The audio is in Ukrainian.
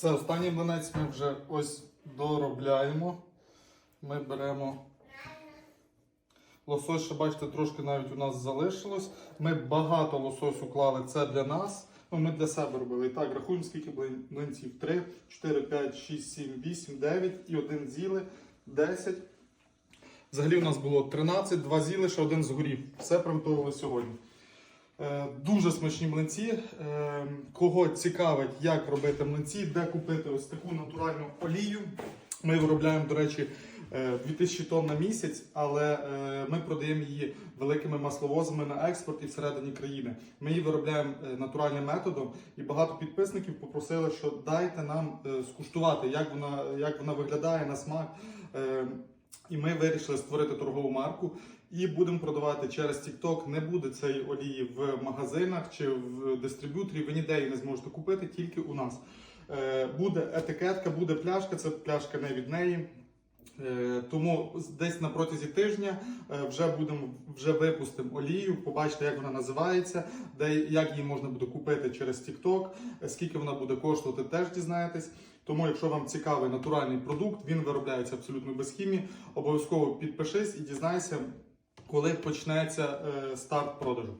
Все, останній блинець ми вже ось доробляємо. Ми беремо лосось, ще бачите, трошки навіть у нас залишилось. Ми багато лососю клали, це для нас. Ну, ми для себе робили. І так, рахуємо, скільки блин- блинців. 3, 4, 5, 6, 7, 8, 9 і один з'їли, 10. Взагалі у нас було 13, 2 з'їли, ще один згорів. Все приготували сьогодні. Е, Дуже смачні млинці. Е, Кого цікавить, як робити млинці, де купити ось таку натуральну олію. Ми виробляємо, до речі, е, 2000 тонн на місяць, але е, ми продаємо її великими масловозами на експорт і всередині країни. Ми її виробляємо е, натуральним методом, і багато підписників попросили, що дайте нам е, скуштувати, як вона, як вона виглядає на смак. І ми вирішили створити торгову марку і будемо продавати через TikTok. Не буде цієї олії в магазинах чи в дистриб'юторі. Ви ніде її не зможете купити, тільки у нас. Е, Буде етикетка, буде пляшка, це пляшка не від неї. Е, Тому десь на протязі тижня е, вже будемо вже випустимо олію. Побачите, як вона називається, де як її можна буде купити через TikTok, е, скільки вона буде коштувати, теж дізнаєтесь. Тому, якщо вам цікавий натуральний продукт, він виробляється абсолютно без хімії. Обов'язково підпишись і дізнайся, коли почнеться старт продажу.